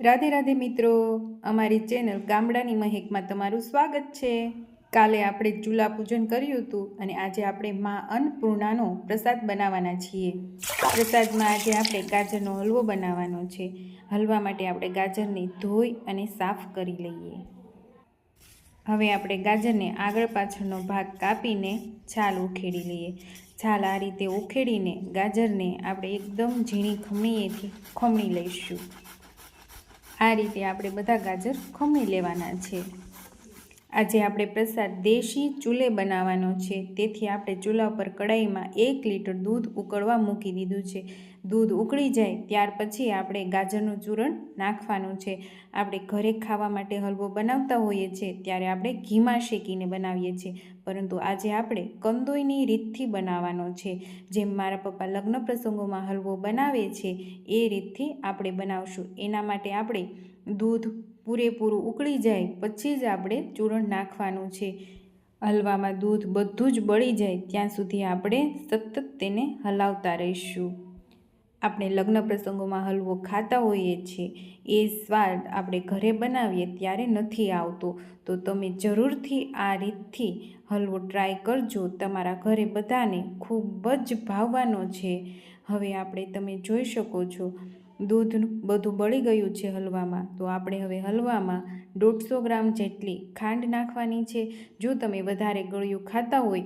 રાધે રાધે મિત્રો, અમારી ચેનલ ગામડાની મહેકમાં તમારું સ્વાગત છે. કાલે આપણે ચૂલા પૂજન કર્યું હતું અને આજે આપણે મા અન્નપૂર્ણાનો પ્રસાદ બનાવવાના છીએ. પ્રસાદમાં આજે આપણે ગાજરનો હલવો બનાવવાનો છે. હલવા માટે આપણે ગાજરને ધોઈ અને સાફ કરી લઈએ. હવે આપણે ગાજરને આગળ પાછળનો ભાગ કાપીને છાલ ઉખેડી લઈએ. છાલ આ રીતે ઉખેડીને ગાજરને આપણે એકદમ ઝીણી ખમણીએથી ખમણી લઈશું. આ રીતે આપણે બધા ગાજર ખમી લેવાના છે. આજે આપણે પ્રસાદ દેશી ચૂલે બનાવવાનો છે. તેથી આપણે ચૂલા પર કડાઈમાં એક લીટર દૂધ ઉકળવા મૂકી દીધું છે. દૂધ ઉકળી જાય ત્યાર પછી આપણે ગાજરનું ચૂરણ નાખવાનું છે. આપણે ઘરે ખાવા માટે હલવો બનાવતા હોઈએ છીએ ત્યારે આપણે ઘીમાં શેકીને બનાવીએ છીએ. પરંતુ આજે આપણે કંદોઈની રીતથી બનાવવાનો છે. જેમ મારા પપ્પા લગ્ન પ્રસંગોમાં હલવો બનાવે છે, એ રીતથી આપણે બનાવશું. એના માટે આપણે દૂધ પૂરેપૂરું ઉકળી જાય, પછી જ આપણે ચૂરણ નાખવાનું છે. હલવામાં દૂધ બધું જ બળી જાય, ત્યાં સુધી આપણે સતત તેને હલાવતા રહીશું. આપણે લગ્ન પ્રસંગોમાં હલવો ખાતા હોઈએ છીએ. એ સ્વાદ આપણે ઘરે બનાવીએ ત્યારે નથી આવતો. તો તમે જરૂરથી આ રીતથી હલવો ટ્રાય કરજો. તમારા ઘરે બધાને ખૂબ જ ભાવવાનો છે. હવે આપણે તમે જોઈ શકો છો. દૂધ બધું બળી ગયું છે હલવામાં. તો આપણે હવે હલવામાં દોઢસો ગ્રામ જેટલી ખાંડ નાખવાની છે. જો તમે વધારે ગળ્યું ખાતા હોય,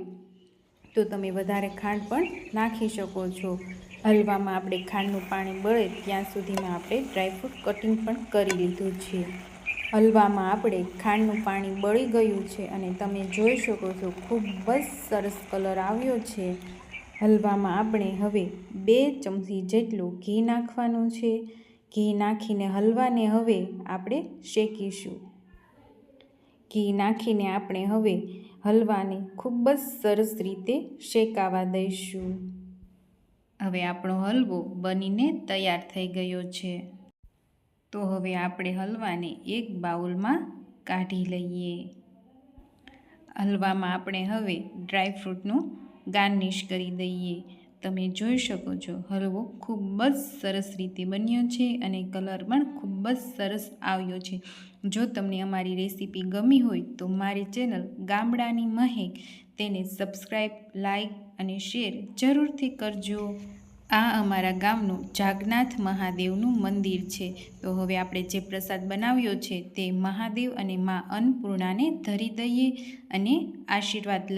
તો તમે વધારે ખાંડ પણ નાખી શકો છો. હલવામાં આપણે ખાંડનું પાણી બળે ત્યાં સુધીમાં આપણે ડ્રાયફ્રૂટ કટિંગ પણ કરી લીધું છે. હલવામાં આપણે ખાંડનું પાણી બળી ગયું છે અને તમે જોઈ શકો છો, ખૂબ જ સરસ કલર આવ્યો છે. હલવામાં આપણે હવે બે ચમચી જેટલું ઘી નાખવાનું છે. ઘી નાખીને હલવાને હવે આપણે શેકીશું. ઘી નાખીને આપણે હવે હલવાને ખૂબ જ સરસ રીતે શેકાવા દઈશું. હવે આપણો હલવો બનીને તૈયાર થઈ ગયો છે. તો હવે આપણે હલવાને એક બાઉલમાં કાઢી લઈએ. હલવામાં આપણે હવે ડ્રાયફ્રૂટનું ગાર્નિશ કરી દઈએ. તમે જોઈ શકો છો, હલવો ખૂબ જ સરસ રીતે બન્યો છે અને કલર પણ ખૂબ જ સરસ આવ્યો છે. જો તમને અમારી રેસીપી ગમી હોય તો મારી ચેનલ ગામડાની મહેક તેને સબસ્ક્રાઈબ લાઈક અને શેર જરૂરથી કરજો. આ અમારા ગામનું જાગનાથ મહાદેવનું મંદિર છે. તો હવે આપણે જે પ્રસાદ બનાવ્યો છે તે મહાદેવ અને મા અન્નપૂર્ણાને ધરી દઈએ અને આશીર્વાદ